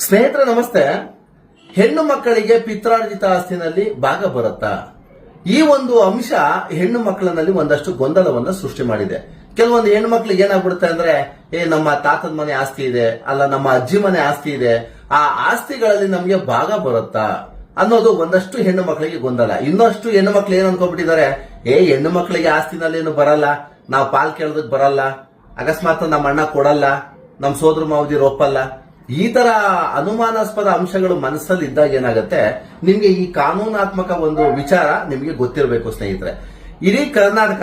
ಸ್ನೇಹಿತರೆ, ನಮಸ್ತೆ. ಹೆಣ್ಣು ಮಕ್ಕಳಿಗೆ ಪಿತ್ರಾರ್ಜಿತ ಆಸ್ತಿನಲ್ಲಿ ಭಾಗ ಬರುತ್ತಾ? ಈ ಒಂದು ಅಂಶ ಹೆಣ್ಣು ಮಕ್ಕಳಲ್ಲಿ ಒಂದಷ್ಟು ಗೊಂದಲವನ್ನ ಸೃಷ್ಟಿ ಮಾಡಿದೆ. ಕೆಲವೊಂದು ಹೆಣ್ಣು ಮಕ್ಳಿಗೆ ಏನಾಗ್ಬಿಡುತ್ತೆ ಅಂದ್ರೆ, ಏ, ನಮ್ಮ ತಾತನ ಮನೆ ಆಸ್ತಿ ಇದೆ, ಅಲ್ಲ, ನಮ್ಮ ಅಜ್ಜಿ ಮನೆ ಆಸ್ತಿ ಇದೆ, ಆ ಆಸ್ತಿಗಳಲ್ಲಿ ನಮಗೆ ಭಾಗ ಬರುತ್ತಾ? ಅನ್ನೋದು ಒಂದಷ್ಟು ಹೆಣ್ಣು ಮಕ್ಕಳಿಗೆ ಗೊಂದಲ. ಇನ್ನಷ್ಟು ಹೆಣ್ಣು ಮಕ್ಳು ಏನ್ ಅನ್ಕೊಂಡ್ಬಿಟ್ಟಿದ್ದಾರೆ, ಏ, ಹೆಣ್ಣು ಮಕ್ಕಳಿಗೆ ಆಸ್ತಿನಲ್ಲಿ ಏನು ಬರಲ್ಲ, ನಾವು ಪಾಲ್ ಕೇಳೋದಕ್ ಬರಲ್ಲ, ಅಕಸ್ಮಾತ್ ನಮ್ಮ ಅಣ್ಣ ಕೊಡಲ್ಲ ನಮ್ಮ ಸೋದರ ಮಾವದಿರು ಒಪ್ಪಲ್ಲ. ಈ ತರ ಅನುಮಾನಾಸ್ಪದ ಅಂಶಗಳು ಮನಸ್ಸಲ್ಲಿ ಇದ್ದಾಗ ಏನಾಗುತ್ತೆ? ನಿಮ್ಗೆ ಈ ಕಾನೂನಾತ್ಮಕ ಒಂದು ವಿಚಾರ ನಿಮಗೆ ಗೊತ್ತಿರಬೇಕು, ಸ್ನೇಹಿತರೆ. ಇಡೀ ಕರ್ನಾಟಕ,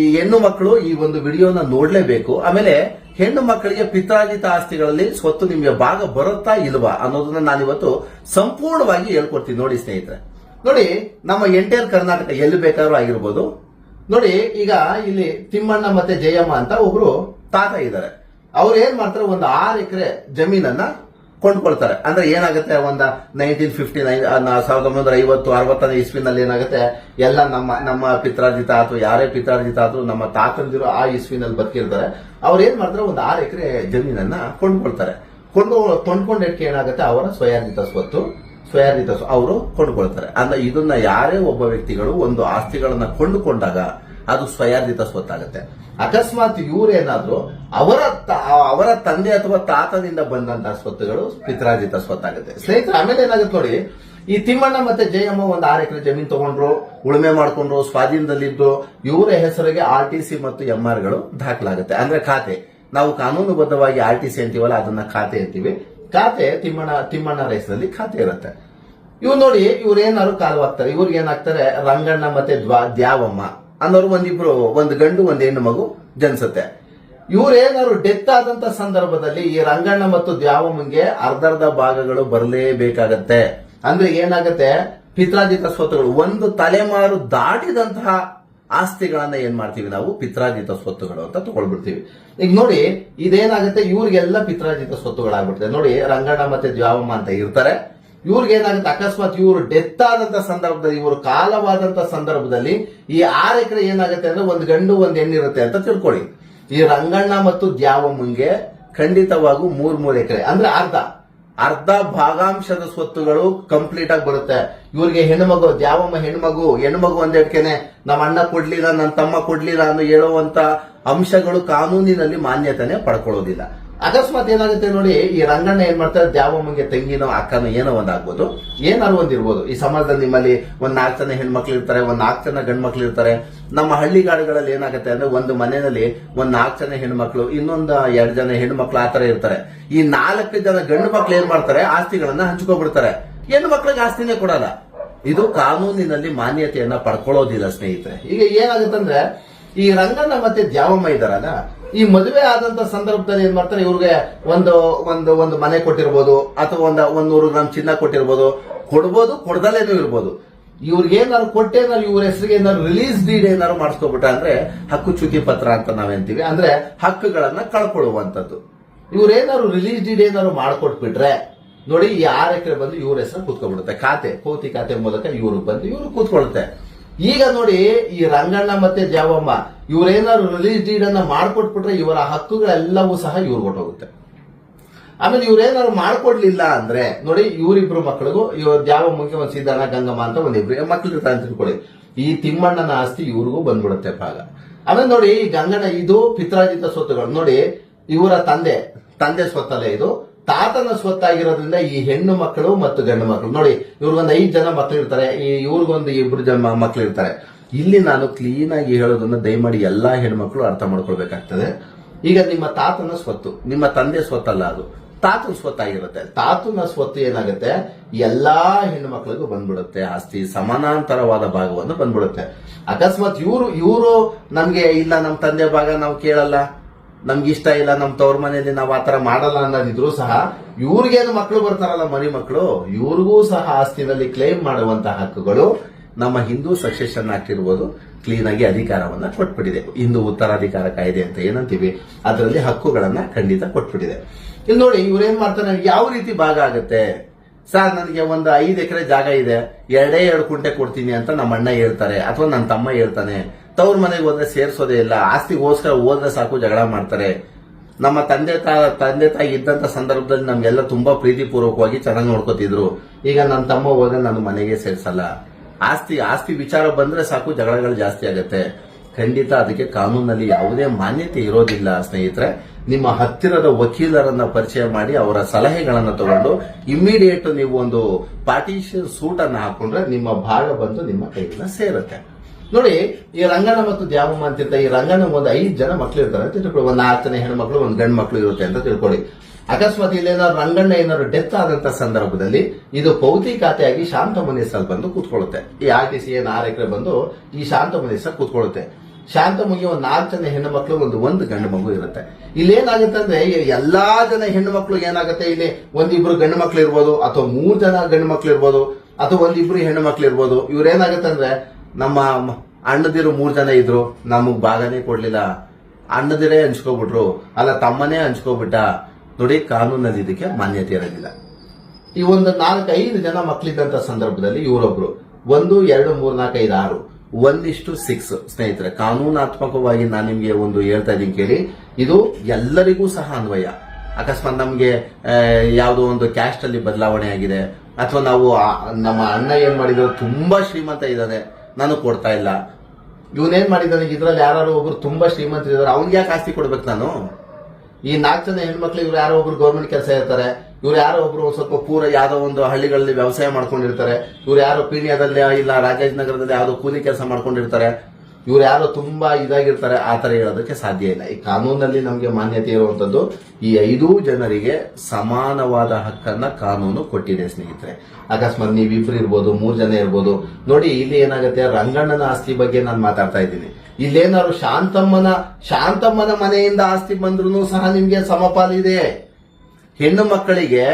ಈ ಹೆಣ್ಣು ಮಕ್ಕಳು ಈ ಒಂದು ವಿಡಿಯೋನ ನೋಡ್ಲೇಬೇಕು. ಆಮೇಲೆ ಹೆಣ್ಣು ಮಕ್ಕಳಿಗೆ ಪಿತ್ರಾರ್ಜಿತ ಆಸ್ತಿಗಳಲ್ಲಿ ಸ್ವತ್ತು ನಿಮಗೆ ಭಾಗ ಬರುತ್ತಾ ಇಲ್ವಾ ಅನ್ನೋದನ್ನ ನಾನಿವತ್ತು ಸಂಪೂರ್ಣವಾಗಿ ಹೇಳ್ಕೊಡ್ತೀನಿ. ನೋಡಿ, ಸ್ನೇಹಿತರೆ. ನೋಡಿ, ನಮ್ಮ ಎಂಟೈರ್ ಕರ್ನಾಟಕ ಎಲ್ಲಿ ಬೇಕಾದ್ರೂ ಆಗಿರ್ಬೋದು. ನೋಡಿ, ಈಗ ಇಲ್ಲಿ ತಿಮ್ಮಣ್ಣ ಮತ್ತೆ ಜಯಮ್ಮ ಅಂತ ಒಬ್ರು ತಾತ ಇದ್ದಾರೆ. ಅವ್ರು ಏನ್ ಮಾಡ್ತಾರೆ? ಒಂದು ಆರು ಎಕರೆ ಜಮೀನನ್ನ ಕೊಂಡ್ಕೊಳ್ತಾರೆ. ಅಂದ್ರೆ ಏನಾಗುತ್ತೆ? ಒಂದ ನೈನ್ಟೀನ್ ಫಿಫ್ಟಿ ನೈನ್ ಸಾವಿರದ ಒಂಬೈನೂರ ಐವತ್ತು, ಅರವತ್ತನೇ ಇಸ್ವಿನಲ್ಲಿ ಏನಾಗುತ್ತೆ? ಎಲ್ಲ ನಮ್ಮ ನಮ್ಮ ಪಿತ್ರಾರ್ಜಿತ ಅಥವಾ ಯಾರೇ ಪಿತ್ರಾರ್ಜಿತ ಆದ್ರೂ, ನಮ್ಮ ತಾತಂದಿರು ಆ ಇಸ್ವಿನಲ್ಲಿ ಬದುಕಿರ್ತಾರೆ. ಅವ್ರು ಏನ್ ಮಾಡ್ತಾರೆ? ಒಂದು ಆರು ಎಕರೆ ಜಮೀನನ್ನ ಕೊಂಡ್ಕೊಳ್ತಾರೆ. ಕೊಂಡು ಕೊಂಡ್ಕೊಂಡಕ್ಕೆ ಏನಾಗುತ್ತೆ? ಅವರ ಸ್ವಯಾರ್ಜಿತ ಸ್ವತ್ತು ಸ್ವಯಾರ್ಜಿತ ಸ್ವ- ಅವರು ಕೊಂಡ್ಕೊಳ್ತಾರೆ. ಅಂದ್ರೆ ಇದನ್ನ ಯಾರೇ ಒಬ್ಬ ವ್ಯಕ್ತಿಗಳು ಒಂದು ಆಸ್ತಿಗಳನ್ನ ಕೊಂಡುಕೊಂಡಾಗ ಅದು ಸ್ವಯಾರ್ಜಿತ ಸ್ವತ್ತಾಗುತ್ತೆ. ಅಕಸ್ಮಾತ್ ಇವರೇನಾದ್ರೂ ಅವರ ಅವರ ತಂದೆ ಅಥವಾ ತಾತನಿಂದ ಬಂದಂತಹ ಸ್ವತ್ತುಗಳು ಪಿತ್ರಾರ್ಜಿತ ಸ್ವತ್ತಾಗುತ್ತೆ. ಸ್ನೇಹಿತರೆ, ಆಮೇಲೆ ಏನಾಗುತ್ತೆ ನೋಡಿ, ಈ ತಿಮ್ಮಣ್ಣ ಮತ್ತೆ ಜಯಮ್ಮ ಒಂದು ಆರು ಎಕರೆ ಜಮೀನ್ ತಗೊಂಡ್ರು, ಉಳುಮೆ ಮಾಡ್ಕೊಂಡ್ರು, ಸ್ವಾಧೀನದಲ್ಲಿದ್ದು, ಇವರ ಹೆಸರಿಗೆ ಆರ್ ಟಿ ಸಿ ಮತ್ತು ಎಂ ಆರ್ಗಳು ದಾಖಲಾಗುತ್ತೆ. ಅಂದ್ರೆ ಖಾತೆ. ನಾವು ಕಾನೂನುಬದ್ಧವಾಗಿ ಆರ್ ಟಿ ಸಿ ಅಂತೀವಲ್ಲ, ಅದನ್ನ ಖಾತೆ ಅಂತೀವಿ. ಖಾತೆ ತಿಮ್ಮಣ್ಣ ತಿಮ್ಮಣ್ಣ ರೈಸ್ನಲ್ಲಿ ಖಾತೆ ಇರುತ್ತೆ. ಇವ್ ನೋಡಿ, ಇವ್ರು ಕಾಲು ಕಾಲವಾಗ್ತಾರೆ ಇವ್ರಿಗೆ ಏನಾಗ್ತಾರೆ? ರಂಗಣ್ಣ ಮತ್ತೆ ದ್ಯಾವಮ್ಮ. ಅನ್ನೋರು ಒಂದಿಬ್ರು ಒಂದು ಗಂಡು, ಒಂದು ಹೆಣ್ಣು ಮಗು ಜನಿಸುತ್ತೆ. ಇವ್ರೇನಾದ್ರು ಡೆತ್ ಆದಂತ ಸಂದರ್ಭದಲ್ಲಿ ಈ ರಂಗಣ್ಣ ಮತ್ತು ದ್ಯಾವಮ್ಮಂಗೆ ಅರ್ಧರ್ಧ ಭಾಗಗಳು ಬರಲೇಬೇಕಾಗತ್ತೆ. ಅಂದ್ರೆ ಏನಾಗತ್ತೆ? ಪಿತ್ರಾಜಿತ ಸ್ವತ್ತುಗಳು. ಒಂದು ತಲೆಮಾರು ದಾಟಿದಂತಹ ಆಸ್ತಿಗಳನ್ನ ಏನ್ ಮಾಡ್ತೀವಿ ನಾವು? ಪಿತ್ರಾಜಿತ ಸ್ವತ್ತುಗಳು ಅಂತ ತಗೊಳ್ಬಿಡ್ತೀವಿ. ಈಗ ನೋಡಿ, ಇದೇನಾಗುತ್ತೆ? ಇವ್ರಿಗೆಲ್ಲ ಪಿತ್ರಾಜಿತ ಸ್ವತ್ತುಗಳಾಗ್ಬಿಡ್ತದೆ. ನೋಡಿ, ರಂಗಣ್ಣ ಮತ್ತೆ ದ್ಯಾವಮ್ಮ ಅಂತ ಇರ್ತಾರೆ. ಇವ್ರಿಗೆ ಏನಾಗುತ್ತೆ ಅಕಸ್ಮಾತ್ ಇವರು ಡೆತ್ ಆದಂತ ಸಂದರ್ಭದಲ್ಲಿ, ಇವರು ಕಾಲವಾದಂತ ಸಂದರ್ಭದಲ್ಲಿ ಈ ಆರು ಎಕರೆ ಏನಾಗುತ್ತೆ ಅಂದ್ರೆ ಒಂದು ಗಂಡು, ಒಂದು ಹೆಣ್ಣಿರುತ್ತೆ ಅಂತ ತಿಳ್ಕೊಳ್ಳಿ. ಈ ರಂಗಣ್ಣ ಮತ್ತು ದ್ಯಾವಮ್ಮಂಗೆ ಖಂಡಿತವಾಗೂ ಮೂರ್ ಮೂರ್ ಎಕರೆ. ಅಂದ್ರೆ ಅರ್ಧ. ಅರ್ಧ ಭಾಗಾಂಶದ ಸ್ವತ್ತುಗಳು ಕಂಪ್ಲೀಟ್ ಆಗಿ ಬರುತ್ತೆ. ಇವ್ರಿಗೆ ಹೆಣ್ಮಗು ದ್ಯಾವಮ್ಮ ಹೆಣ್ಮಗು ಹೆಣ್ಮಗು ಒಂದೆಡ್ಕೆನೆ ನಮ್ಮ ಅಣ್ಣ ಕೊಡ್ಲಿಲ್ಲ ನನ್ನ ತಮ್ಮ ಕೊಡ್ಲಿಲ್ಲ ಅನ್ನೋ ಹೇಳುವಂತ ಅಂಶಗಳು ಕಾನೂನಿನಲ್ಲಿ ಮಾನ್ಯತೆನೆ ಪಡ್ಕೊಳ್ಳೋದಿಲ್ಲ. ಅಕಸ್ಮಾತ್ ಏನಾಗುತ್ತೆ ನೋಡಿ, ಈ ರಂಗಣ್ಣ ಏನ್ ಮಾಡ್ತಾರೆ? ದ್ಯಾವಮ್ಮಂಗೆ ತಂಗಿನೋ, ಅಕ್ಕನೋ ಏನೋ ಒಂದಾಗ್ಬೋದು ಏನಾದ್ರು ಒಂದಿರ್ಬೋದು ಈ ಸಮಾಜದಲ್ಲಿ ನಿಮ್ಮಲ್ಲಿ ಒಂದ್ ನಾಲ್ಕು ಜನ ಹೆಣ್ಮಕ್ಳು ಇರ್ತಾರೆ ಒಂದ್ ನಾಲ್ಕು ಜನ ಗಂಡ್ಮಕ್ಳು ಇರ್ತಾರೆ ನಮ್ಮ ಹಳ್ಳಿಗಾಡುಗಳಲ್ಲಿ ಏನಾಗುತ್ತೆ ಅಂದ್ರೆ, ಒಂದು ಮನೆಯಲ್ಲಿ ಒಂದ್ ನಾಲ್ಕು ಜನ ಹೆಣ್ಮಕ್ಳು, ಇನ್ನೊಂದು ಎರಡ್ ಜನ ಹೆಣ್ಮಕ್ಳು ಆತರ ಇರ್ತಾರೆ. ಈ ನಾಲ್ಕು ಜನ ಗಂಡು ಮಕ್ಳು ಏನ್ ಮಾಡ್ತಾರೆ? ಆಸ್ತಿಗಳನ್ನ ಹಂಚ್ಕೊಬಿಡ್ತಾರೆ ಹೆಣ್ಣು ಮಕ್ಳಿಗೆ ಆಸ್ತಿನೇ ಕೊಡಲ್ಲ. ಇದು ಕಾನೂನಿನಲ್ಲಿ ಮಾನ್ಯತೆಯನ್ನ ಪಡ್ಕೊಳ್ಳೋದಿಲ್ಲ, ಸ್ನೇಹಿತರೆ. ಈಗ ಏನಾಗುತ್ತಂದ್ರೆ ಈ ರಂಗನ ಮತ್ತೆ ದ್ಯಾವಮ್ಮ ಇದ್ದಾರಲ್ಲ, ಈ ಮದುವೆ ಆದಂತ ಸಂದರ್ಭದಲ್ಲಿ ಏನ್ ಮಾಡ್ತಾರೆ, ಇವ್ರಿಗೆ ಒಂದು ಒಂದು ಒಂದು ಮನೆ ಕೊಟ್ಟಿರ್ಬೋದು, ಅಥವಾ ಒಂದು ಒಂದ್ ನೂರು ಗ್ರಾಮ್ ಚಿನ್ನ ಕೊಟ್ಟಿರ್ಬೋದು, ಕೊಡ್ಬೋದು ಕೊಡ್ದಲೇನೂ ಇರ್ಬೋದು. ಇವ್ರಿಗೆ ಏನಾದ್ರು ಕೊಟ್ಟೇನಾದ್ರು ಇವ್ರ ಹೆಸರಿಗೆ ಏನಾದ್ರು ರಿಲೀಸ್ ಡೀಡ್ ಏನಾದ್ರು ಮಾಡಿಸ್ಕೊಬಿಟ್ಟ ಅಂದ್ರೆ ಹಕ್ಕು ಚ್ಯುತಿ ಪತ್ರ ಅಂತ ನಾವೇಂತೀವಿ. ಅಂದ್ರೆ ಹಕ್ಕುಗಳನ್ನ ಕಳ್ಕೊಳ್ಳುವಂತದ್ದು ಇವ್ರೇನಾದ್ರು ರಿಲೀಸ್ ಡೀಡ್ ಏನಾದ್ರು ಮಾಡ್ಕೊಟ್ಬಿಟ್ರೆ, ನೋಡಿ ಆರ್ ಎಕರೆ ಬಂದು ಇವ್ರ ಹೆಸರು ಕೂತ್ಕೊಂಡ್ಬಿಡುತ್ತೆ. ಖಾತೆ ಪೌತಿ ಖಾತೆ ಮೂಲಕ ಇವ್ರಿಗೆ ಬಂದು ಇವ್ರು ಕೂತ್ಕೊಳ್ಳುತ್ತೆ. ಈಗ ನೋಡಿ ಈ ರಂಗಣ್ಣ ಮತ್ತೆ ಜಾವಮ್ಮ, ಇವ್ರೇನಾದ್ರು ರಿಲೀಸ್ ಡೀಡ್ ಅನ್ನ ಮಾಡ್ಕೊಟ್ಬಿಟ್ರೆ ಇವರ ಹಕ್ಕುಗಳೆಲ್ಲವೂ ಸಹ ಇವ್ರು ಕೊಟ್ಟೋಗುತ್ತೆ. ಆಮೇಲೆ ಇವ್ರೇನಾದ್ರು ಮಾಡ್ಕೊಡ್ಲಿಲ್ಲ ಅಂದ್ರೆ, ನೋಡಿ ಇವರಿಬ್ರು ಮಕ್ಕಳಿಗೂ ಇವ್ರ ದ್ಯಾವಮ್ಮಗೆ ಒಂದು ಸಿದ್ದಣ್ಣ, ಗಂಗಮ್ಮ ಅಂತ ಒಂದಿಬ್ರು ಮಕ್ಕಳು ಅಂತ ತಿಳ್ಕೊಳ್ಳಿ. ಈ ತಿಮ್ಮಣ್ಣನ ಆಸ್ತಿ ಇವ್ರಿಗೂ ಬಂದ್ಬಿಡುತ್ತೆ ಭಾಗ. ಆಮೇಲೆ ನೋಡಿ ಈ ಗಂಗಣ್ಣ ಇದು ಪಿತ್ರಾಜಿತ ಸ್ವತ್ತುಗಳು. ನೋಡಿ ಇವರ ತಂದೆ ತಂದೆ ಸ್ವತ್ತಲ್ಲೇ ಇದು. ತಾತನ ಸ್ವತ್ತಾಗಿರೋದ್ರಿಂದ ಈ ಹೆಣ್ಣು ಮಕ್ಕಳು ಮತ್ತು ಗಂಡು ಮಕ್ಕಳು. ನೋಡಿ, ಇವ್ರಿಗೊಂದು ಐದು ಜನ ಮಕ್ಕಳು ಇರ್ತಾರೆ. ಇವ್ರಿಗೊಂದು ಇಬ್ರು ಜನ ಮಕ್ಕಳು ಇರ್ತಾರೆ. ಇಲ್ಲಿ ನಾನು ಕ್ಲೀನ್ ಆಗಿ ಹೇಳೋದನ್ನ ದಯಮಾಡಿ ಎಲ್ಲಾ ಹೆಣ್ಮಕ್ಳು ಅರ್ಥ ಮಾಡ್ಕೊಳ್ಬೇಕಾಗ್ತದೆ. ಈಗ ನಿಮ್ಮ ತಾತನ ಸ್ವತ್ತು, ನಿಮ್ಮ ತಂದೆ ಸ್ವತ್ತಲ್ಲ ಅದು. ತಾತನ ಸ್ವತ್ತಾಗಿರುತ್ತೆ. ತಾತನ ಸ್ವತ್ತು ಏನಾಗುತ್ತೆ? ಎಲ್ಲಾ ಹೆಣ್ಣು ಮಕ್ಕಳಿಗೂ ಬಂದ್ಬಿಡುತ್ತೆ. ಆಸ್ತಿ ಸಮಾನಾಂತರವಾದ ಭಾಗವನ್ನು ಬಂದ್ಬಿಡುತ್ತೆ. ಅಕಸ್ಮಾತ್ ಇವರು ಇವರು ನಮ್ಗೆ, ಇಲ್ಲ ನಮ್ಮ ತಂದೆ ಭಾಗ ನಾವು ಕೇಳಲ್ಲ. ನಮ್ಗೆ ಇಷ್ಟ ಇಲ್ಲ ನಮ್ಮ ತವ್ರ ಮನೆಯಲ್ಲಿ ನಾವು ಆತರ ಮಾಡಲ್ಲ ಅನ್ನೋದಿದ್ರು ಸಹ ಇವ್ರಿಗೇನು ಮಕ್ಕಳು ಬರ್ತಾರಲ್ಲ ಮರಿ ಮಕ್ಕಳು ಇವ್ರಿಗೂ ಸಹ ಆಸ್ತಿನಲ್ಲಿ ಕ್ಲೇಮ್ ಮಾಡುವಂತಹ ಹಕ್ಕುಗಳು ನಮ್ಮ ಹಿಂದೂ ಸಕ್ಸೆಷನ್ ಆಕ್ಟ್ ಇರ್ಬೋದು ಕ್ಲೀನ್ ಆಗಿ ಅಧಿಕಾರವನ್ನ ಕೊಟ್ಬಿಟ್ಟಿದೆ. ಹಿಂದೂ ಉತ್ತರಾಧಿಕಾರ ಕಾಯ್ದೆ ಅಂತ ಏನಂತೀವಿ, ಅದರಲ್ಲಿ ಹಕ್ಕುಗಳನ್ನ ಖಂಡಿತ ಕೊಟ್ಬಿಟ್ಟಿದೆ. ಇಲ್ಲಿ ನೋಡಿ, ಇವ್ರೇನ್ ಮಾಡ್ತಾರೆ, ಯಾವ ರೀತಿ ಭಾಗ ಆಗುತ್ತೆ? ಸರ್, ನನಗೆ ಒಂದು ಐದು ಎಕರೆ ಜಾಗ ಇದೆ, ಎರಡೇ ಎರಡು ಕುಂಟೆ ಕೊಡ್ತೀನಿ ಅಂತ ನಮ್ಮ ಅಣ್ಣ ಹೇಳ್ತಾರೆ, ಅಥವಾ ನನ್ನ ತಮ್ಮ ಹೇಳ್ತಾನೆ ತವ್ರ ಮನೆಗೆ ಹೋದ್ರೆ ಸೇರಿಸೋದೇ ಇಲ್ಲ. ಆಸ್ತಿಗೋಸ್ಕರ ಹೋದ್ರೆ ಸಾಕು, ಜಗಳ ಮಾಡ್ತಾರೆ. ನಮ್ಮ ತಂದೆ ತಾ, ತಂದೆ ತಾಯಿ ಇದ್ದಂತ ಸಂದರ್ಭದಲ್ಲಿ ನಮ್ಗೆಲ್ಲ ತುಂಬಾ ಪ್ರೀತಿಪೂರ್ವಕವಾಗಿ ಚೆನ್ನಾಗಿ ನೋಡ್ಕೋತಿದ್ರು. ಈಗ ನನ್ನ ತಮ್ಮ ಹೋದ್ರೆ ನಾನು ಮನೆಗೆ ಸೇರ್ಸಲ್ಲ. ಆಸ್ತಿ ಆಸ್ತಿ ವಿಚಾರ ಬಂದ್ರೆ ಸಾಕು, ಜಗಳಗಳು ಜಾಸ್ತಿ ಆಗತ್ತೆ. ಖಂಡಿತ ಅದಕ್ಕೆ ಕಾನೂನಲ್ಲಿ ಯಾವುದೇ ಮಾನ್ಯತೆ ಇರೋದಿಲ್ಲ, ಸ್ನೇಹಿತರೆ. ನಿಮ್ಮ ಹತ್ತಿರದ ವಕೀಲರನ್ನ ಪರಿಚಯ ಮಾಡಿ ಅವರ ಸಲಹೆಗಳನ್ನ ತಗೊಂಡು ಇಮ್ಮಿಡಿಯೇಟ್ ನೀವು ಒಂದು ಪಾರ್ಟಿಷನ್ ಸೂಟ್ ಅನ್ನು ಹಾಕೊಂಡ್ರೆ ನಿಮ್ಮ ಭಾಗ ಬಂದು ನಿಮ್ಮ ಕೈಯಿಂದ ಸೇರುತ್ತೆ. ನೋಡಿ, ಈ ರಂಗಣ್ಣ ಮತ್ತು ದ್ಯಾಮಮ್ಮ ಅಂತಿರ್ತ ಈ ರಂಗಣ್ಣ ಒಂದು ಐದು ಜನ ಮಕ್ಳು ಇರ್ತಾರೆ ಅಂತ ತಿಳ್ಕೊಳ್ಳಿ. ಒಂದು ನಾಲ್ಕು ಜನ ಹೆಣ್ಮಕ್ಳು, ಒಂದು ಗಂಡು ಮಕ್ಳು ಇರುತ್ತೆ ಅಂತ ತಿಳ್ಕೊಳ್ಳಿ. ಅಕಸ್ಮಾತ್ ಇಲ್ಲಿ ಏನಾದ್ರು ರಂಗಣ್ಣ ಏನಾದ್ರು ಡೆತ್ ಆದಂತ ಸಂದರ್ಭದಲ್ಲಿ ಇದು ಪೌತಿ ಖಾತೆಯಾಗಿ ಶಾಂತ ಬಂದು ಕೂತ್ಕೊಳ್ಳುತ್ತೆ. ಈ ಆರ್ ಟಿ ಸಿ ಏನ್ ಆರ್ ಎಕರೆ ಬಂದು ಈ ಶಾಂತ ಮನೇಸಲ್ಲಿ ಕೂತ್ಕೊಳ್ಳುತ್ತೆ. ಶಾಂತ ಮುಗಿ ಒಂದು ನಾಲ್ಕು ಜನ ಹೆಣ್ಣು ಮಕ್ಕಳು ಒಂದು ಒಂದು ಗಂಡು ಮಗು ಇರುತ್ತೆ. ಇಲ್ಲಿ ಏನಾಗುತ್ತೆ ಅಂದ್ರೆ ಎಲ್ಲಾ ಜನ ಹೆಣ್ಣು ಮಕ್ಕಳು ಏನಾಗುತ್ತೆ ಇಲ್ಲಿ? ಒಂದಿಬ್ರು ಗಂಡು ಮಕ್ಳು ಇರ್ಬೋದು, ಅಥವಾ ಮೂರ್ ಜನ ಗಂಡು ಮಕ್ಳು ಇರ್ಬೋದು, ಅಥವಾ ಒಂದಿಬ್ರು ಹೆಣ್ಣು ಮಕ್ಳು ಇರ್ಬೋದು. ಇವ್ರೇನಾಗುತ್ತೆ ಅಂದ್ರೆ ನಮ್ಮ ಅಣ್ಣದಿರು ಮೂರ್ ಜನ ಇದ್ರು, ನಮಗ್ ಭಾಗನೇ ಕೊಡ್ಲಿಲ್ಲ. ಅಣ್ಣದಿರೇ ಹಂಚ್ಕೊಬಿಟ್ರು. ಅಲ್ಲ, ತಮ್ಮನೇ ಹಂಚ್ಕೊಬಿಟ್ಟ. ನೋಡಿ ಕಾನೂನಲ್ಲಿ ಇದಕ್ಕೆ ಮಾನ್ಯತೆ ಇರೋದಿಲ್ಲ. ಈ ಒಂದು ನಾಲ್ಕು ಐದು ಜನ ಮಕ್ಕಳಿದ್ದಂತ ಸಂದರ್ಭದಲ್ಲಿ ಇವರೊಬ್ರು. ಒಂದು, ಎರಡು, ಮೂರ್, ನಾಲ್ಕೈದು, ಆರು. ಒಂದಿಷ್ಟು ಸಿಕ್ಸ್ ಸ್ನೇಹಿತರೆ. ಕಾನೂನಾತ್ಮಕವಾಗಿ ನಾನು ನಿಮ್ಗೆ ಒಂದು ಹೇಳ್ತಾ ಇದ್ದೀನಿ ಕೇಳಿ. ಇದು ಎಲ್ಲರಿಗೂ ಸಹ ಅನ್ವಯ. ಅಕಸ್ಮಾತ್ ನಮ್ಗೆ ಯಾವುದೋ ಒಂದು ಕ್ಯಾಸ್ಟ್ ಅಲ್ಲಿ ಬದಲಾವಣೆ ಆಗಿದೆ. ಅಥವಾ ನಾವು ನಮ್ಮ ಅಣ್ಣ ಏನ್ ಮಾಡಿದ್ರು, ತುಂಬಾ ಶ್ರೀಮಂತ ಇದ್ದಾನೆ. ನಾನು ಕೊಡ್ತಾ ಇಲ್ಲ. ಇವನೇನ್ ಮಾಡಿದ್ದಾನೆ? ಇದ್ರಲ್ಲಿ ಯಾರು ಒಬ್ರು ತುಂಬಾ ಶ್ರೀಮಂತರಿದ್ದಾರೆ ಅವ್ನಿಗೆ ಯಾಕೆ ಆಸ್ತಿ ಕೊಡ್ಬೇಕು ನಾನು? ಈ ನಾಲ್ಕು ಜನ ಹೆಣ್ಮಕ್ಳು ಇವ್ರು ಯಾರೋ ಒಬ್ರು ಗೌರ್ಮೆಂಟ್ ಕೆಲಸ ಇರ್ತಾರೆ ಇವ್ರು ಯಾರೋ ಒಬ್ರು ಸ್ವಲ್ಪ ಪೂರ ಯಾವ್ದೋ ಒಂದು ಹಳ್ಳಿಗಳಲ್ಲಿ ವ್ಯವಸಾಯ ಮಾಡ್ಕೊಂಡಿರ್ತಾರೆ. ಇವ್ರು ಯಾರೋ ಪೀಣ್ಯದಲ್ಲಿ ಇಲ್ಲ, ರಾಜಾಜಿನಗರದಲ್ಲಿ ಯಾವ್ದೋ ಕೂಲಿ ಕೆಲಸ ಮಾಡ್ಕೊಂಡಿರ್ತಾರೆ. ಇವ್ರು ಯಾರು ತುಂಬಾ ಇದಾಗಿರ್ತಾರೆ, ಆ ತರ ಹೇಳೋದಕ್ಕೆ ಸಾಧ್ಯ ಇಲ್ಲ. ಈ ಕಾನೂನಲ್ಲಿ ನಮಗೆ ಮಾನ್ಯತೆ ಇರುವಂತದ್ದು ಈ ಐದೂ ಜನರಿಗೆ ಸಮಾನವಾದ ಹಕ್ಕನ್ನ ಕಾನೂನು ಕೊಟ್ಟಿದೆ, ಸ್ನೇಹಿತರೆ. ಅಕಸ್ಮಾತ್ ನೀವಿಬ್ರು ಇರ್ಬೋದು, ಮೂರ್ ಜನ ಇರ್ಬೋದು. ನೋಡಿ, ಇಲ್ಲಿ ಏನಾಗುತ್ತೆ? ರಂಗಣ್ಣನ ಆಸ್ತಿ ಬಗ್ಗೆ ನಾನು ಮಾತಾಡ್ತಾ ಇದ್ದೀನಿ. ಇಲ್ಲೇನಾದ್ರು ಶಾಂತಮ್ಮನ ಶಾಂತಮ್ಮನ ಮನೆಯಿಂದ ಆಸ್ತಿ ಬಂದ್ರು ಸಹ ನಿಮ್ಗೆ ಸಮಪಾಲಿದೆ ಹೆಣ್ಣು ಮಕ್ಕಳಿಗೆ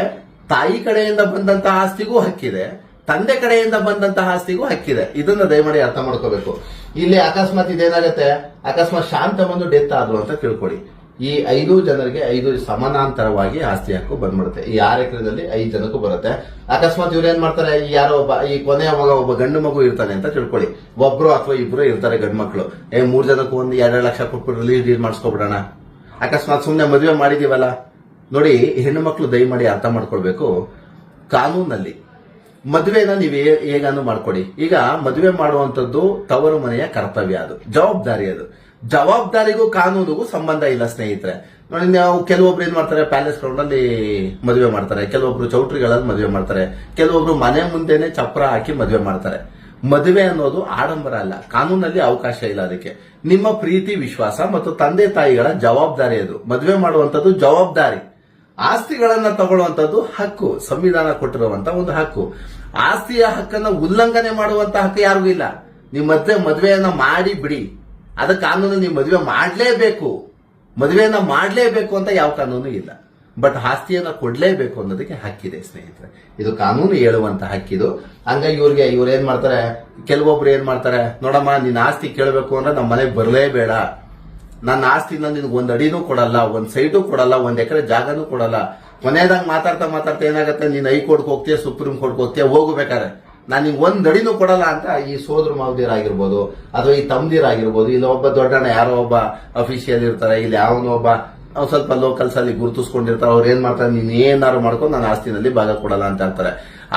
ತಾಯಿ ಕಡೆಯಿಂದ ಬಂದಂತ ಆಸ್ತಿಗೂ ಹಕ್ಕಿದೆ. ತಂದೆ ಕಡೆಯಿಂದ ಬಂದಂತಹ ಆಸ್ತಿಗೂ ಹಕ್ಕಿದೆ. ಇದನ್ನ ದಯಮಾಡಿ ಅರ್ಥ ಮಾಡ್ಕೋಬೇಕು. ಇಲ್ಲಿ ಅಕಸ್ಮಾತ್ ಇದೇನಾಗತ್ತೆ? ಅಕಸ್ಮಾತ್ ಶಾಂತ ಬಂದು ಡೆತ್ ಆದ್ರು ಅಂತ ತಿಳ್ಕೊಳ್ಳಿ ಈ ಐದು ಜನರಿಗೆ ಐದು ಸಮಾನಾಂತರವಾಗಿ ಆಸ್ತಿ ಹಕ್ಕು ಬಂದ್ಬಿಡುತ್ತೆ. ಈ ಆರು ಎಕರೆದಲ್ಲಿ ಐದು ಜನಕ್ಕೂ ಬರುತ್ತೆ. ಅಕಸ್ಮಾತ್ ಇವ್ರು ಏನ್ ಮಾಡ್ತಾರೆ? ಯಾರೋ ಒಬ್ಬ, ಈ ಕೊನೆಯ ಮಗ, ಒಬ್ಬ ಗಂಡು ಮಗು ಇರ್ತಾನೆ ಅಂತ ತಿಳ್ಕೊಳ್ಳಿ ಒಬ್ರು ಅಥವಾ ಇಬ್ರು ಇರ್ತಾರೆ ಗಂಡು ಮಕ್ಕಳು. ಏ, ಮೂರ್ ಜನಕ್ಕೂ ಒಂದು ಎರಡು ಲಕ್ಷ ಕೊಟ್ಬಿಟ್ಟು ರಿಲೀಸ್ ಡೀಲ್ ಮಾಡಿಸ್ಕೊಬಿಡೋಣ. ಅಕಸ್ಮಾತ್ ಸುಮ್ನೆ ಮದುವೆ ಮಾಡಿದೀವಲ್ಲ? ನೋಡಿ, ಹೆಣ್ಣು ಮಕ್ಕಳು ದಯಮಾಡಿ ಅರ್ಥ ಮಾಡ್ಕೊಳ್ಬೇಕು. ಕಾನೂನಲ್ಲಿ ಮದುವೆನ ನೀವು ಹೇಗಾನು ಮಾಡ್ಕೊಡಿ. ಈಗ ಮದುವೆ ಮಾಡುವಂತದ್ದು ತವರು ಮನೆಯ ಕರ್ತವ್ಯ ಅದು. ಜವಾಬ್ದಾರಿ ಅದು. ಜವಾಬ್ದಾರಿಗೂ ಕಾನೂನಿಗೂ ಸಂಬಂಧ ಇಲ್ಲ ಸ್ನೇಹಿತರೆ. ನೋಡಿ, ನಾವು ಕೆಲವೊಬ್ರು ಏನ್ ಮಾಡ್ತಾರೆ ಪ್ಯಾಲೇಸ್ ಗ್ರೌಂಡ್ ಅಲ್ಲಿ ಮದುವೆ ಮಾಡ್ತಾರೆ. ಕೆಲವೊಬ್ರು ಚೌಟ್ರಿಗಳಲ್ಲಿ ಮದುವೆ ಮಾಡ್ತಾರೆ. ಕೆಲವೊಬ್ರು ಮನೆ ಮುಂದೆನೆ ಚಪ್ರ ಹಾಕಿ ಮದುವೆ ಮಾಡ್ತಾರೆ. ಮದುವೆ ಅನ್ನೋದು ಆಡಂಬರ ಅಲ್ಲ. ಕಾನೂನಲ್ಲಿ ಅವಕಾಶ ಇಲ್ಲ ಅದಕ್ಕೆ. ನಿಮ್ಮ ಪ್ರೀತಿ, ವಿಶ್ವಾಸ ಮತ್ತು ತಂದೆ ತಾಯಿಗಳ ಜವಾಬ್ದಾರಿ ಅದು. ಮದುವೆ ಮಾಡುವಂತದ್ದು ಜವಾಬ್ದಾರಿ. ಆಸ್ತಿಗಳನ್ನ ತಗೊಳ್ಳುವಂತದ್ದು ಹಕ್ಕು, ಸಂವಿಧಾನ ಕೊಟ್ಟಿರುವಂತ ಒಂದು ಹಕ್ಕು. ಆಸ್ತಿಯ ಹಕ್ಕನ್ನ ಉಲ್ಲಂಘನೆ ಮಾಡುವಂತ ಹಕ್ಕು ಯಾರಿಗೂ ಇಲ್ಲ. ನಿಮ್ಮ ಮದ್ವೆ, ಮದುವೆಯನ್ನ ಮಾಡಿ ಬಿಡಿ. ಅದ ಕಾನೂನು ನೀವು ಮದುವೆ ಮಾಡಲೇಬೇಕು. ಮದುವೆಯನ್ನ ಮಾಡಲೇಬೇಕು ಅಂತ ಯಾವ ಕಾನೂನು ಇಲ್ಲ. ಬಟ್ ಆಸ್ತಿಯನ್ನ ಕೊಡ್ಲೇಬೇಕು ಅನ್ನೋದಕ್ಕೆ ಹಕ್ಕಿದೆ ಸ್ನೇಹಿತರೆ. ಇದು ಕಾನೂನು ಹೇಳುವಂತ ಹಕ್ಕಿದು. ಹಂಗಾಗಿ ಇವ್ರಿಗೆ, ಇವ್ರು ಏನ್ ಮಾಡ್ತಾರೆ? ಕೆಲವೊಬ್ರು ಏನ್ ಮಾಡ್ತಾರೆ? ನೋಡಮ್ಮ ನಿನ್ನ ಆಸ್ತಿ ಕೇಳಬೇಕು ಅಂದ್ರೆ ನಮ್ಮ ಮನೆಗೆ ಬರಲೇಬೇಡ. ನನ್ನ ಆಸ್ತಿನ ನಿನ್ಗೆ ಒಂದ್ ಅಡಿನೂ ಕೊಡಲ್ಲ, ಒಂದ್ ಸೈಟು ಕೊಡಲ್ಲ, ಒಂದ್ ಎಕರೆ ಜಾಗನೂ ಕೊಡಲ್ಲ. ಕೊನೆಯದಾಗ ಮಾತಾಡ್ತಾ ಮಾತಾಡ್ತಾ ಏನಾಗುತ್ತೆ? ನೀನ್ ಹೈಕೋರ್ಟ್ಗೆ ಹೋಗ್ತೀಯ, ಸುಪ್ರೀಂ ಕೋರ್ಟ್ಗೆ ಹೋಗ್ತೀಯ ಹೋಗ್ಬೇಕಾರೆ ನಾನು ನಿಂಗೆ ಒಂದ್ ಅಡಿನೂ ಕೊಡಲ್ಲ ಅಂತ ಈ ಸೋದ್ರ ಮಾವದಿರಾಗಿರ್ಬೋದು, ಅಥವಾ ಈ ತಮ್ದಿರಾಗಿರ್ಬೋದು, ಇಲ್ಲ ಒಬ್ಬ ದೊಡ್ಡಣ್ಣ, ಯಾರೋ ಒಬ್ಬ ಅಫಿಷಿಯಲ್ ಇರ್ತಾರೆ, ಇಲ್ಲಿ ಯಾವನೋ ಒಬ್ಬ ಸ್ವಲ್ಪ ಲೋಕಲ್ಸ್ ಅಲ್ಲಿ ಗುರುತಿಸ್ಕೊಂಡಿರ್ತಾರೆ, ಅವ್ರು ಏನ್ ಮಾಡ್ತಾರೆ? ನೀನ್ ಏನಾರು ಮಾಡ್ಕೊಂಡು ನನ್ನ ಆಸ್ತಿನಲ್ಲಿ ಭಾಗ ಕೊಡಲ್ಲ ಅಂತ ಹೇಳ್ತಾರೆ.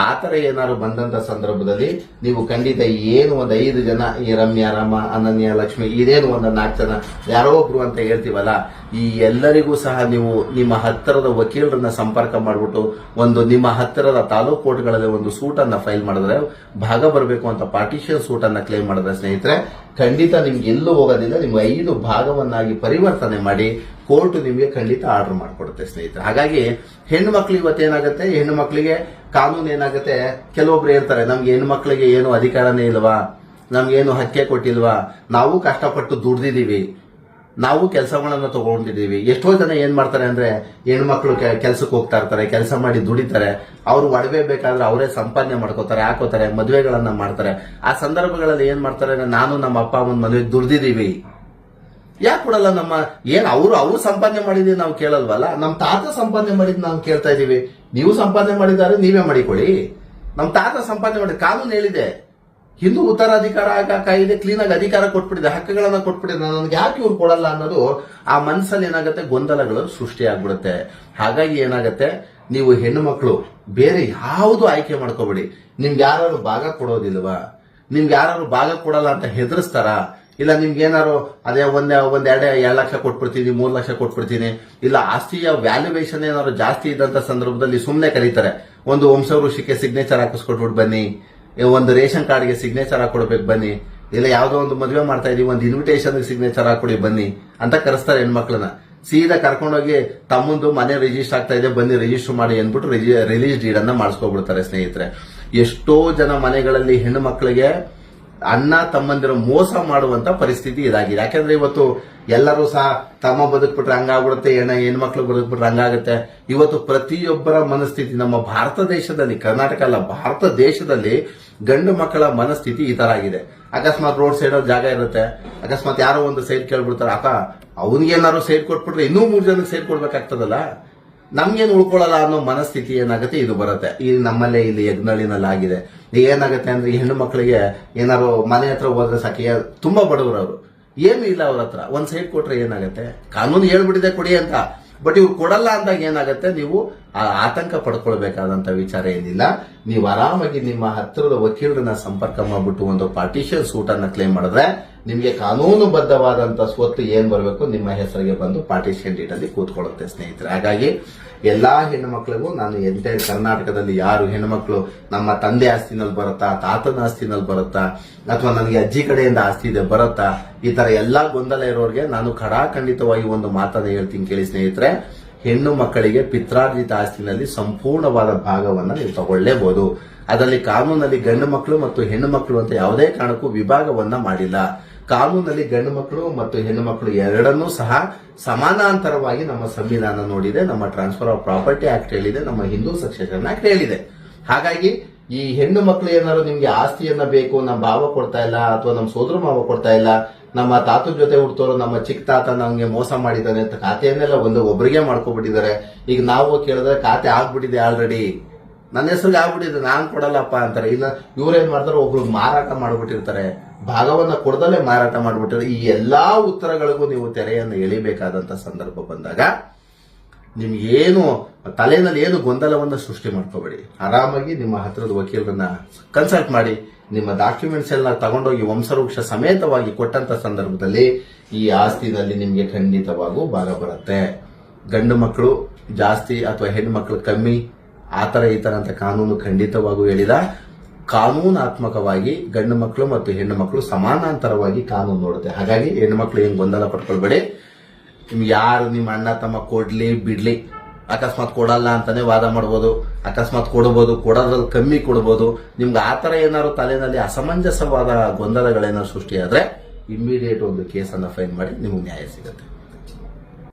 ಆ ಥರ ಏನಾದ್ರು ಬಂದಂತ ಸಂದರ್ಭದಲ್ಲಿ ನೀವು ಖಂಡಿತ ಏನು ಒಂದು ಐದು ಜನ ಈ ರಮ್ಯ, ರಾಮ, ಅನನ್ಯ, ಲಕ್ಷ್ಮಿ, ಇದೇನು ಒಂದು ನಾಲ್ಕು ಜನ, ಯಾರೋ ಒಬ್ರು ಅಂತ ಹೇಳ್ತೀವಲ್ಲ, ಈ ಎಲ್ಲರಿಗೂ ಸಹ ನೀವು ನಿಮ್ಮ ಹತ್ತಿರದ ವಕೀಲರನ್ನ ಸಂಪರ್ಕ ಮಾಡಿಬಿಟ್ಟು ಒಂದು ನಿಮ್ಮ ಹತ್ತಿರದ ತಾಲೂಕು ಕೋರ್ಟ್ಗಳಲ್ಲಿ ಒಂದು ಸೂಟ್ ಅನ್ನ ಫೈಲ್ ಮಾಡಿದ್ರೆ, ಭಾಗ ಬರಬೇಕು ಅಂತ ಪಾರ್ಟಿಷನ್ ಸೂಟ್ ಅನ್ನ ಕ್ಲೇಮ್ ಮಾಡಿದ್ರೆ ಸ್ನೇಹಿತರೆ ಖಂಡಿತ ನಿಮ್ಗೆ ಎಲ್ಲೂ ಹೋಗೋದಿಲ್ಲ ನಿಮ್ಗೆ ಐದು ಭಾಗವನ್ನಾಗಿ ಪರಿವರ್ತನೆ ಮಾಡಿ ಕೋರ್ಟ್ ನಿಮಗೆ ಖಂಡಿತ ಆರ್ಡರ್ ಮಾಡಿಕೊಡುತ್ತೆ ಸ್ನೇಹಿತರೆ. ಹಾಗಾಗಿ ಹೆಣ್ಣು ಮಕ್ಳು ಇವತ್ತೇನಾಗುತ್ತೆ ಹೆಣ್ಣು ಮಕ್ಕಳಿಗೆ ಕಾನೂನು ಏನಾಗುತ್ತೆ? ಕೆಲವೊಬ್ರು ಹೇಳ್ತಾರೆ, ನಮ್ಗೆ ಹೆಣ್ಣು ಮಕ್ಕಳಿಗೆ ಏನು ಅಧಿಕಾರನೇ ಇಲ್ವಾ? ನಮ್ಗೇನು ಹಕ್ಕೆ ಕೊಟ್ಟಿಲ್ವಾ? ನಾವು ಕಷ್ಟಪಟ್ಟು ದುಡ್ದಿದೀವಿ ನಾವು ಕೆಲಸಗಳನ್ನ ತಗೊಂಡಿದ್ದೀವಿ. ಎಷ್ಟೋ ಜನ ಏನ್ ಮಾಡ್ತಾರೆ ಅಂದ್ರೆ ಹೆಣ್ಮಕ್ಳು ಕೆಲ್ಸಕ್ಕೆ ಹೋಗ್ತಾ ಇರ್ತಾರೆ, ಕೆಲಸ ಮಾಡಿ ದುಡಿತಾರೆ, ಅವ್ರು ಒಡವೆ ಬೇಕಾದ್ರೆ ಅವರೇ ಸಂಪಾದನೆ ಮಾಡ್ಕೋತಾರೆ, ಹಾಕೋತಾರೆ, ಮದುವೆಗಳನ್ನ ಮಾಡ್ತಾರೆ. ಆ ಸಂದರ್ಭಗಳಲ್ಲಿ ಏನ್ ಮಾಡ್ತಾರೆ ಅಂದ್ರೆ ನಾನು ನಮ್ಮ ಅಪ್ಪ, ಅಮ್ಮನ ಮದುವೆಗೆ ದುಡ್ದಿದೀವಿ ಯಾಕೆ ಕೊಡಲ್ಲ ನಮ್ಮ, ಏನ್ ಅವರು, ಅವ್ರು ಸಂಪಾದನೆ ಮಾಡಿದೀವಿ ನಾವು ಕೇಳಲ್ವಲ್ಲ? ನಮ್ಮ ತಾತ ಸಂಪಾದನೆ ಮಾಡಿದ್ ನಾವು ಕೇಳ್ತಾ ಇದೀವಿ ನೀವು ಸಂಪಾದನೆ ಮಾಡಿದ್ದಾರೆ, ನೀವೇ ಮಾಡಿಕೊಳ್ಳಿ. ನಮ್ಮ ತಾತ ಸಂಪಾದನೆ ಮಾಡಿ, ಕಾನೂನು ಹೇಳಿದೆ. ಹಿಂದೂ ಉತ್ತರಾಧಿಕಾರ ಆಗ ಕಾಯಿದೆ ಕ್ಲೀನ್ ಆಗಿ ಅಧಿಕಾರ ಕೊಟ್ಬಿಟ್ಟಿದೆ, ಹಕ್ಕುಗಳನ್ನ ಕೊಟ್ಬಿಟ್ಟಿದೆ. ನನಗೆ ಯಾಕೆ ಇವ್ರು ಕೊಡಲ್ಲ ಅನ್ನೋದು ಆ ಮನಸ್ಸಲ್ಲಿ ಏನಾಗುತ್ತೆ? ಗೊಂದಲಗಳು ಸೃಷ್ಟಿ ಆಗ್ಬಿಡುತ್ತೆ ಹಾಗಾಗಿ ಏನಾಗುತ್ತೆ? ನೀವು ಹೆಣ್ಣು ಮಕ್ಕಳು, ಬೇರೆ ಯಾವುದು ಆಯ್ಕೆ ಮಾಡ್ಕೋಬೇಡಿ. ನಿಮ್ಗೆ ಯಾರು ಭಾಗ ಕೊಡೋದಿಲ್ವಾ? ನಿಮ್ಗೆ ಯಾರು ಭಾಗ ಕೊಡಲ್ಲ ಅಂತ ಹೆದರ್ಸ್ತಾರ? ಇಲ್ಲ ನಿಮ್ಗೆ ಏನಾರು ಅದೇ ಒಂದ್ ಒಂದ್ ಎರಡೇ, ಎರಡು ಲಕ್ಷ ಕೊಟ್ಬಿಡ್ತೀನಿ, ಮೂರ್ ಲಕ್ಷ ಕೊಟ್ಬಿಡ್ತೀನಿ, ಇಲ್ಲ ಆಸ್ತಿಯ ವ್ಯಾಲ್ಯೂಯೇಷನ್ ಏನಾದ್ರು ಜಾಸ್ತಿ ಇದ್ದಂತ ಸಂದರ್ಭದಲ್ಲಿ ಸುಮ್ಮನೆ ಕರೀತಾರೆ. ಒಂದು ವಂಶವೃಷಿಕೆ ಸಿಗ್ನೇಚರ್ ಹಾಕಿಸ್ಕೊಟ್ಬಿಟ್ಟು ಬನ್ನಿ. ಒಂದು ರೇಷನ್ ಕಾರ್ಡ್ಗೆ ಸಿಗ್ನೇಚರ್ ಹಾಕೊಡ್ಬೇಕು, ಬನ್ನಿ. ಇಲ್ಲ, ಯಾವ್ದೋ ಒಂದು ಮದುವೆ ಮಾಡ್ತಾ ಇದೀವಿ, ಒಂದು ಇನ್ವಿಟೇಷನ್ ಸಿಗ್ನೇಚರ್ ಹಾಕೊಡಿ, ಬನ್ನಿ ಅಂತ ಕರೆಸ್ತಾರೆ ಹೆಣ್ಮಕ್ಳನ್ನ. ಸೀದಾ ಕರ್ಕೊಂಡೋಗಿ ತಮ್ಮಂದು ಮನೆ ರಿಜಿಸ್ಟರ್ ಆಗ್ತಾ ಇದೆ, ಬನ್ನಿ ರಿಜಿಸ್ಟರ್ ಮಾಡಿ ಅಂದ್ಬಿಟ್ಟು ರಿಲೀಸ್ ಡೀಡ್ ಅನ್ನ ಮಾಡಿಸ್ಕೊಬಿಡ್ತಾರೆ ಸ್ನೇಹಿತರೆ. ಎಷ್ಟೋ ಜನ ಮನೆಗಳಲ್ಲಿ ಹೆಣ್ಣು ಮಕ್ಕಳಿಗೆ ಅಣ್ಣ ತಮ್ಮಂದಿರ ಮೋಸ ಮಾಡುವಂತ ಪರಿಸ್ಥಿತಿ ಇದಾಗಿದೆ. ಯಾಕಂದ್ರೆ ಇವತ್ತು ಎಲ್ಲರೂ ಸಹ ತಮ್ಮ ಬದುಕ್ಬಿಟ್ರೆ ಹಂಗಾಗ್ಬಿಡುತ್ತೆ ಏನ ಹೆಣ್ಮಕ್ಳು ಬದುಕ್ಬಿಟ್ರೆ ಹಂಗಾಗುತ್ತೆ. ಇವತ್ತು ಪ್ರತಿಯೊಬ್ಬರ ಮನಸ್ಥಿತಿ ನಮ್ಮ ಭಾರತ ದೇಶದಲ್ಲಿ, ಕರ್ನಾಟಕ ಅಲ್ಲ, ಭಾರತ ದೇಶದಲ್ಲಿ ಗಂಡು ಮಕ್ಕಳ ಮನಸ್ಥಿತಿ ಈ ತರ ಆಗಿದೆ. ಅಕಸ್ಮಾತ್ ರೋಡ್ ಸೈಡ್ ಜಾಗ ಇರುತ್ತೆ, ಅಕಸ್ಮಾತ್ ಯಾರೋ ಒಂದು ಸೈಡ್ ಕೇಳ್ಬಿಡ್ತಾರೆ, ಅಪ್ಪ, ಅವನಿಗೆ ಏನಾರು ಸೈಡ್ ಕೊಟ್ಬಿಟ್ರೆ ಇನ್ನೂ ಮೂರು ಜನಕ್ಕೆ ಸೈಡ್ ಕೊಡ್ಬೇಕಾಗ್ತದಲ್ಲ? ನಮ್ಗೇನು ಉಳ್ಕೊಳ್ಳಲ್ಲ ಅನ್ನೋ ಮನಸ್ಥಿತಿ ಏನಾಗುತ್ತೆ ಇದು ಬರುತ್ತೆ. ಇಲ್ಲಿ ನಮ್ಮಲ್ಲೇ ಇಲ್ಲಿ ಯಜ್ಞಳ್ಳಿನಲ್ಲಿ ಆಗಿದೆ ಏನಾಗುತ್ತೆ ಅಂದ್ರೆ ಹೆಣ್ಣು ಮಕ್ಕಳಿಗೆ ಏನಾರು ಮನೆ ಹತ್ರ ಹೋದ್ರೆ ಸಾಕಿ. ತುಂಬಾ ಬಡವರು ಅವರು. ಏನು ಇಲ್ಲ ಅವ್ರ ಹತ್ರ. ಒಂದ್ ಸೈಡ್ ಕೊಟ್ರೆ ಏನಾಗುತ್ತೆ? ಕಾನೂನು ಹೇಳ್ಬಿಟ್ಟಿದೆ ಕೊಡಿ ಅಂತ. ಬಟ್ ಇವ್ರು ಕೊಡಲ್ಲ ಅಂದಾಗ ಏನಾಗುತ್ತೆ? ನೀವು ಆ ಆತಂಕ ಪಡ್ಕೊಳ್ಬೇಕಾದಂತ ವಿಚಾರ ಏನಿಲ್ಲ. ನೀವು ಆರಾಮಾಗಿ ನಿಮ್ಮ ಹತ್ತಿರದ ವಕೀಲರನ್ನ ಸಂಪರ್ಕ ಮಾಡ್ಬಿಟ್ಟು ಒಂದು ಪಾರ್ಟಿಷನ್ ಅನ್ನ ಕ್ಲೇಮ್ ಮಾಡಿದ್ರೆ ನಿಮಗೆ ಕಾನೂನುಬದ್ಧವಾದಂತ ಸ್ವತ್ತು ಏನ್ ಬರಬೇಕು ನಿಮ್ಮ ಹೆಸರಿಗೆ ಬಂದು ಪಾರ್ಟಿಷನ್ ಅಲ್ಲಿ ಕೂತ್ಕೊಳ್ಳುತ್ತೆ ಸ್ನೇಹಿತರೆ. ಹಾಗಾಗಿ ಎಲ್ಲಾ ಹೆಣ್ಣು ಮಕ್ಕಳಿಗೂ ನಾನು ಎಂತೆ ಕರ್ನಾಟಕದಲ್ಲಿ ಯಾರು ಹೆಣ್ಣುಮಕ್ಳು ನಮ್ಮ ತಂದೆ ಆಸ್ತಿನಲ್ಲಿ ಬರುತ್ತಾ, ತಾತನ ಆಸ್ತಿನಲ್ಲಿ ಬರುತ್ತಾ, ಅಥವಾ ನನಗೆ ಅಜ್ಜಿ ಕಡೆಯಿಂದ ಆಸ್ತಿ ಇದೆ ಬರುತ್ತಾ, ಈ ತರ ಎಲ್ಲಾ ಗೊಂದಲ ಇರೋರಿಗೆ ನಾನು ಖಡಾಖಂಡಿತವಾಗಿ ಒಂದು ಮಾತನ್ನ ಹೇಳ್ತೀನಿ ಕೇಳಿ ಸ್ನೇಹಿತರೆ. ಹೆಣ್ಣು ಮಕ್ಕಳಿಗೆ ಪಿತ್ರಾರ್ಜಿತ ಆಸ್ತಿನಲ್ಲಿ ಸಂಪೂರ್ಣವಾದ ಭಾಗವನ್ನು ನೀವು ತಗೊಳ್ಳೇಬಹುದು ಅದರಲ್ಲಿ ಕಾನೂನಲ್ಲಿ ಗಂಡು ಮಕ್ಕಳು ಮತ್ತು ಹೆಣ್ಣು ಮಕ್ಕಳು ಅಂತ ಯಾವುದೇ ಕಾರಣಕ್ಕೂ ವಿಭಾಗವನ್ನ ಮಾಡಿಲ್ಲ. ಕಾನೂನಲ್ಲಿ ಗಂಡು ಮಕ್ಕಳು ಮತ್ತು ಹೆಣ್ಣು ಮಕ್ಕಳು ಎರಡನ್ನೂ ಸಹ ಸಮಾನಾಂತರವಾಗಿ ನಮ್ಮ ಸಂವಿಧಾನ ನೋಡಿದೆ, ನಮ್ಮ ಟ್ರಾನ್ಸ್ಫರ್ ಆಫ್ ಪ್ರಾಪರ್ಟಿ ಆಕ್ಟ್ ಹೇಳಿದೆ, ನಮ್ಮ ಹಿಂದೂ ಸಕ್ಸೆಷನ್ ಆಕ್ಟ್ ಹೇಳಿದೆ. ಹಾಗಾಗಿ ಈ ಹೆಣ್ಣು ಮಕ್ಕಳು ಏನಾದ್ರು ನಿಮ್ಗೆ ಆಸ್ತಿಯನ್ನ ಬೇಕು ನಮ್ಮ ಭಾವ ಕೊಡ್ತಾ ಇಲ್ಲ, ಅಥವಾ ನಮ್ಮ ಸೋದರ ಮಾವ ಕೊಡ್ತಾ ಇಲ್ಲ ನಮ್ಮ ತಾತನ ಜೊತೆ ಹುಡ್ತೋರು, ನಮ್ಮ ಚಿಕ್ಕ ತಾತ ನಮ್ಗೆ ಮೋಸ ಮಾಡಿದ್ದಾನೆ ಅಂತ ಖಾತೆಯನ್ನೆಲ್ಲ ಒಂದು ಒಬ್ಬರಿಗೆ ಮಾಡ್ಕೊಬಿಟ್ಟಿದ್ದಾರೆ. ಈಗ ನಾವು ಕೇಳಿದ್ರೆ ಖಾತೆ ಆಗ್ಬಿಟ್ಟಿದೆ ಆಲ್ರೆಡಿ ನನ್ನ ಹೆಸರಿಗೆ ಆಗ್ಬಿಟ್ಟಿದೆ, ನಾನು ಕೊಡಲ್ಲಪ್ಪ ಅಂತಾರೆ. ಇಲ್ಲ ಇವ್ರೇನ್ ಮಾಡ್ತಾರೆ, ಒಬ್ರು ಮಾರಾಟ ಮಾಡ್ಬಿಟ್ಟಿರ್ತಾರೆ. ಭಾಗವನ್ನ ಕೊಡದಲ್ಲೇ ಮಾರಾಟ ಮಾಡ್ಬಿಟ್ಟಿರ್ತಾರೆ. ಈ ಎಲ್ಲಾ ಉತ್ತರಗಳಿಗೂ ನೀವು ತೆರೆಯನ್ನು ಎಳಿಬೇಕಾದಂತ ಸಂದರ್ಭ ಬಂದಾಗ ನಿಮ್ಗೇನು ತಲೆನಲ್ಲಿ ಏನು ಗೊಂದಲವನ್ನು ಸೃಷ್ಟಿ ಮಾಡ್ಕೋಬೇಡಿ. ಆರಾಮಾಗಿ ನಿಮ್ಮ ಹತ್ರದ ವಕೀಲರನ್ನ ಕನ್ಸಲ್ಟ್ ಮಾಡಿ, ನಿಮ್ಮ ಡಾಕ್ಯುಮೆಂಟ್ಸ್ ಎಲ್ಲ ತಗೊಂಡೋಗಿ ವಂಶವೃಕ್ಷ ಸಮೇತವಾಗಿ ಕೊಟ್ಟಂತ ಸಂದರ್ಭದಲ್ಲಿ ಈ ಆಸ್ತಿನಲ್ಲಿ ನಿಮಗೆ ಖಂಡಿತವಾಗೂ ಭಾಗ ಬರುತ್ತೆ. ಗಂಡು ಮಕ್ಕಳು ಜಾಸ್ತಿ ಅಥವಾ ಹೆಣ್ಣು ಮಕ್ಕಳು ಕಮ್ಮಿ ಆತರ ಈ ಥರ ಅಂತ ಕಾನೂನು ಖಂಡಿತವಾಗೂ ಹೇಳಿದ, ಕಾನೂನಾತ್ಮಕವಾಗಿ ಗಂಡು ಮಕ್ಕಳು ಮತ್ತು ಹೆಣ್ಣು ಮಕ್ಕಳು ಸಮಾನಾಂತರವಾಗಿ ಕಾನೂನು ನೋಡುತ್ತೆ. ಹಾಗಾಗಿ ಹೆಣ್ಣು ಮಕ್ಕಳು ಏನು ಗೊಂದಲ ಪಡ್ಕೊಳ್ಬೇಡಿ ನಿಮ್ಗೆ ಯಾರು ನಿಮ್ಮ ಅಣ್ಣ ತಮ್ಮ ಕೊಡ್ಲಿ, ಬಿಡ್ಲಿ, ಅಕಸ್ಮಾತ್ ಕೊಡಲ್ಲ ಅಂತಾನೆ ವಾದ ಮಾಡ್ಬೋದು, ಅಕಸ್ಮಾತ್ ಕೊಡಬಹುದು ಕೊಡೋದ್ರಲ್ಲಿ ಕಮ್ಮಿ ಕೊಡ್ಬೋದು. ನಿಮ್ಗೆ ಆತರ ಏನಾದ್ರು ತಲೆನಲ್ಲಿ ಅಸಮಂಜಸವಾದ ಗೊಂದಲಗಳೇನಾದ್ರು ಸೃಷ್ಟಿಯಾದ್ರೆ ಇಮ್ಮಿಡಿಯೇಟ್ ಒಂದು ಕೇಸನ್ನ ಫೈಲ್ ಮಾಡಿ ನಿಮ್ಗೆ ನ್ಯಾಯ ಸಿಗುತ್ತೆ.